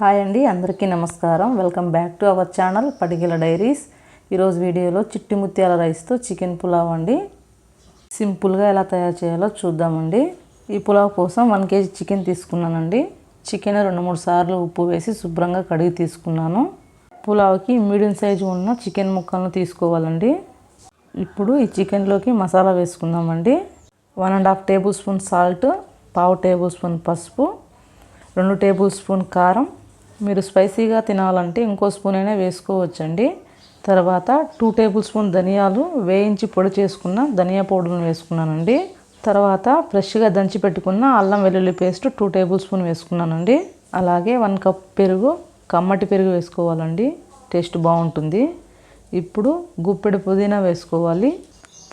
Hi అండి అందరికీ నమస్కారం. Welcome back to our channel Padigila diaries. ఈరోజు వీడియోలో చిట్టి ముత్యాల రైస్తో చికెన్ పులావ్ అండి. సింపుల్గా ఎలా తయారు చేయాలో చూద్దామండి. ఈ పులావ్ కోసం వన్ కేజీ చికెన్ తీసుకున్నానండి. చికెన్ రెండు మూడు సార్లు ఉప్పు వేసి శుభ్రంగా కడిగి తీసుకున్నాను. పులావ్కి మీడియం సైజు ఉన్న చికెన్ ముక్కలను తీసుకోవాలండి. ఇప్పుడు ఈ చికెన్లోకి మసాలా వేసుకుందామండి. One and half tablespoon salt పావు టేబుల్ స్పూన్ పసుపు రెండు టేబుల్ స్పూన్ కారం మీరు స్పైసీగా తినాలంటే ఇంకో స్పూన్ అయినా వేసుకోవచ్చండి. తర్వాత టూ టేబుల్ స్పూన్ ధనియాలు వేయించి పొడి చేసుకున్న ధనియా పౌడర్ని వేసుకున్నానండి. తర్వాత ఫ్రెష్గా దంచి పెట్టుకున్న అల్లం వెల్లుల్లి పేస్ట్ టూ టేబుల్ స్పూన్ వేసుకున్నానండి. అలాగే వన్ కప్ పెరుగు కమ్మటి పెరుగు వేసుకోవాలండి. టేస్ట్ బాగుంటుంది. ఇప్పుడు గుప్పెడు పుదీనా వేసుకోవాలి.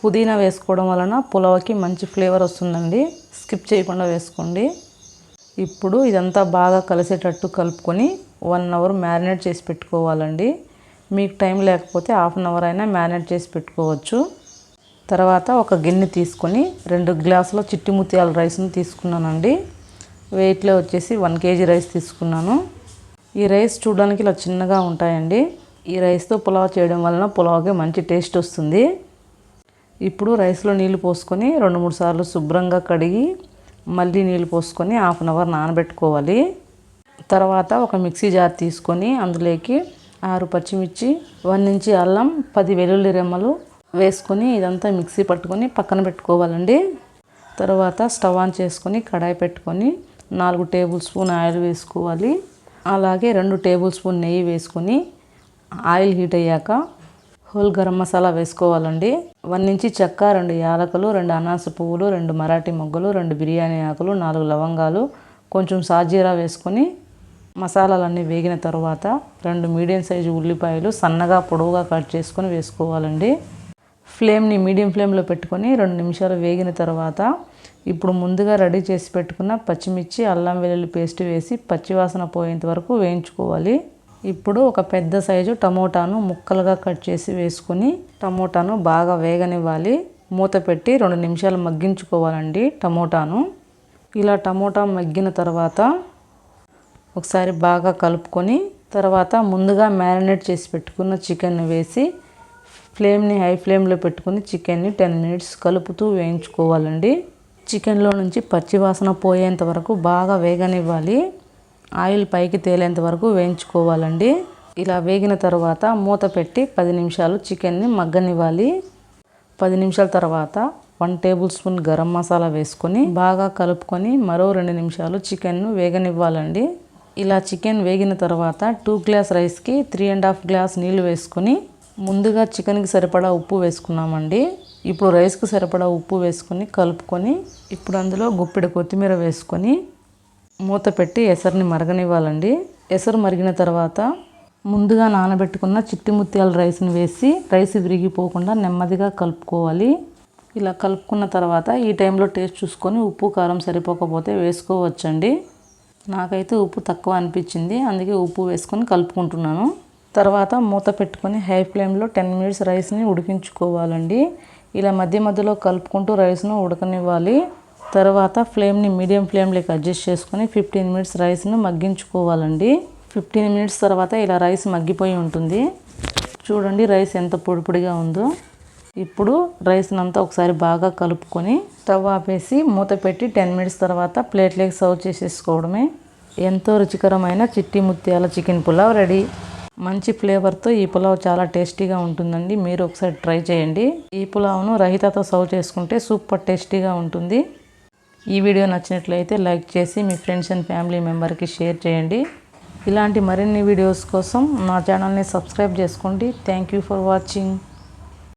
పుదీనా వేసుకోవడం వలన పులావకి మంచి ఫ్లేవర్ వస్తుందండి. స్కిప్ చేయకుండా వేసుకోండి. ఇప్పుడు ఇదంతా బాగా కలిసేటట్టు కలుపుకొని వన్ అవర్ మ్యారినేట్ చేసి పెట్టుకోవాలండి. మీకు టైం లేకపోతే హాఫ్ అన్ అవర్ అయినా మ్యారినేట్ చేసి పెట్టుకోవచ్చు. తర్వాత ఒక గిన్నె తీసుకొని రెండు గ్లాసుల చిట్టి ముత్యాల రైస్ని తీసుకున్నానండి. వెయిట్లో వచ్చేసి వన్ కేజీ రైస్ తీసుకున్నాను. ఈ రైస్ చూడడానికి ఇలా చిన్నగా ఉంటాయండి. ఈ రైస్తో పులావ్ చేయడం వలన పులావ్కి మంచి టేస్ట్ వస్తుంది. ఇప్పుడు రైస్లో నీళ్ళు పోసుకొని రెండు మూడు సార్లు శుభ్రంగా కడిగి మళ్ళీ నీళ్ళు పోసుకొని హాఫ్ అన్ అవర్ నానబెట్టుకోవాలి. తర్వాత ఒక మిక్సీ జార్ తీసుకొని అందులోకి ఆరు పచ్చిమిర్చి వన్ ఇంచి అల్లం పది వెల్లుల్లి రెమ్మలు వేసుకొని ఇదంతా మిక్సీ పట్టుకొని పక్కన పెట్టుకోవాలండి. తర్వాత స్టవ్ ఆన్ చేసుకొని కడాయి పెట్టుకొని నాలుగు టేబుల్ స్పూన్ ఆయిల్ వేసుకోవాలి. అలాగే రెండు టేబుల్ స్పూన్ నెయ్యి వేసుకొని ఆయిల్ హీట్ అయ్యాక హోల్ గరం మసాలా వేసుకోవాలండి. వన్ ఇంచి చెక్క రెండు యాలకులు రెండు అనాస పువ్వులు రెండు మరాఠీ మొగ్గలు రెండు బిర్యానీ ఆకులు నాలుగు లవంగాలు కొంచెం సాజీరా వేసుకొని మసాలాలన్నీ వేగిన తర్వాత రెండు మీడియం సైజు ఉల్లిపాయలు సన్నగా పొడవుగా కట్ చేసుకొని వేసుకోవాలండి. ఫ్లేమ్ని మీడియం ఫ్లేమ్లో పెట్టుకొని రెండు నిమిషాలు వేగిన తర్వాత ఇప్పుడు ముందుగా రెడీ చేసి పెట్టుకున్న పచ్చిమిర్చి అల్లం వెల్లుల్లి పేస్ట్ వేసి పచ్చివాసన పోయేంత వరకు వేయించుకోవాలి. ఇప్పుడు ఒక పెద్ద సైజు టమోటాను ముక్కలుగా కట్ చేసి వేసుకొని టమోటాను బాగా వేగనివ్వాలి. మూత పెట్టి రెండు నిమిషాలు మగ్గించుకోవాలండి టమోటాను. ఇలా టమోటా మగ్గిన తర్వాత ఒకసారి బాగా కలుపుకొని తర్వాత ముందుగా మ్యారినేట్ చేసి పెట్టుకున్న చికెన్ వేసి ఫ్లేమ్ని హై ఫ్లేమ్లో పెట్టుకుని చికెన్ని టెన్ మినిట్స్ కలుపుతూ వేయించుకోవాలండి. చికెన్లో నుంచి పచ్చివాసన పోయేంత వరకు బాగా వేగనివ్వాలి. ఆయిల్ పైకి తేలేంత వరకు వేయించుకోవాలండి. ఇలా వేగిన తర్వాత మూత పెట్టి పది నిమిషాలు చికెన్ని మగ్గనివ్వాలి. పది నిమిషాల తర్వాత one tablespoon garam masala వేసుకొని బాగా కలుపుకొని మరో రెండు నిమిషాలు చికెన్ను వేగనివ్వాలండి. ఇలా చికెన్ వేగిన తర్వాత టూ గ్లాస్ రైస్కి త్రీ అండ్ హాఫ్ గ్లాస్ నీళ్ళు వేసుకొని ముందుగా చికెన్కి సరిపడా ఉప్పు వేసుకున్నామండి. ఇప్పుడు రైస్కి సరిపడా ఉప్పు వేసుకొని కలుపుకొని ఇప్పుడు అందులో గుప్పెడు కొత్తిమీర వేసుకొని మూత పెట్టి ఎసరుని మరగనివ్వాలండి. ఎసరు మరిగిన తర్వాత ముందుగా నానబెట్టుకున్న చిట్టి ముత్యాల రైస్ని వేసి రైస్ విరిగిపోకుండా నెమ్మదిగా కలుపుకోవాలి. ఇలా కలుపుకున్న తర్వాత ఈ టైంలో టేస్ట్ చూసుకొని ఉప్పు కారం సరిపోకపోతే వేసుకోవచ్చండి. నాకైతే ఉప్పు తక్కువ అనిపించింది అందుకే ఉప్పు వేసుకొని కలుపుకుంటున్నాను. తర్వాత మూత పెట్టుకొని హై ఫ్లేమ్లో టెన్ మినిట్స్ రైస్ని ఉడికించుకోవాలండి. ఇలా మధ్య మధ్యలో కలుపుకుంటూ రైస్ను ఉడకనివ్వాలి. తర్వాత ఫ్లేమ్ని మీడియం ఫ్లేమ్లోకి అడ్జస్ట్ చేసుకొని ఫిఫ్టీన్ మినిట్స్ రైస్ను మగ్గించుకోవాలండి. ఫిఫ్టీన్ మినిట్స్ తర్వాత ఇలా రైస్ మగ్గిపోయి ఉంటుంది. చూడండి రైస్ ఎంత పొడి పొడిగా ఉందో. ఇప్పుడు రైస్ని అంతా ఒకసారి బాగా కలుపుకొని స్టవ్ ఆపేసి మూత పెట్టి టెన్ మినిట్స్ తర్వాత ప్లేట్లోకి సర్వ్ చేసేసుకోవడమే. ఎంతో రుచికరమైన చిట్టి ముత్యాల చికెన్ పులావ్ రెడీ. మంచి ఫ్లేవర్తో ఈ పులావ్ చాలా టేస్టీగా ఉంటుందండి. మీరు ఒకసారి ట్రై చేయండి. ఈ పులావ్ను రహితతో సర్వ్ చేసుకుంటే సూపర్ టేస్టీగా ఉంటుంది. ఈ వీడియో నచ్చినట్లయితే లైక్ చేసి మీ ఫ్రెండ్స్ అండ్ ఫ్యామిలీ మెంబర్కి షేర్ చేయండి. ఇలాంటి మరిన్ని వీడియోస్ కోసం నా ఛానల్ని సబ్స్క్రైబ్ చేసుకోండి. Thank you for watching.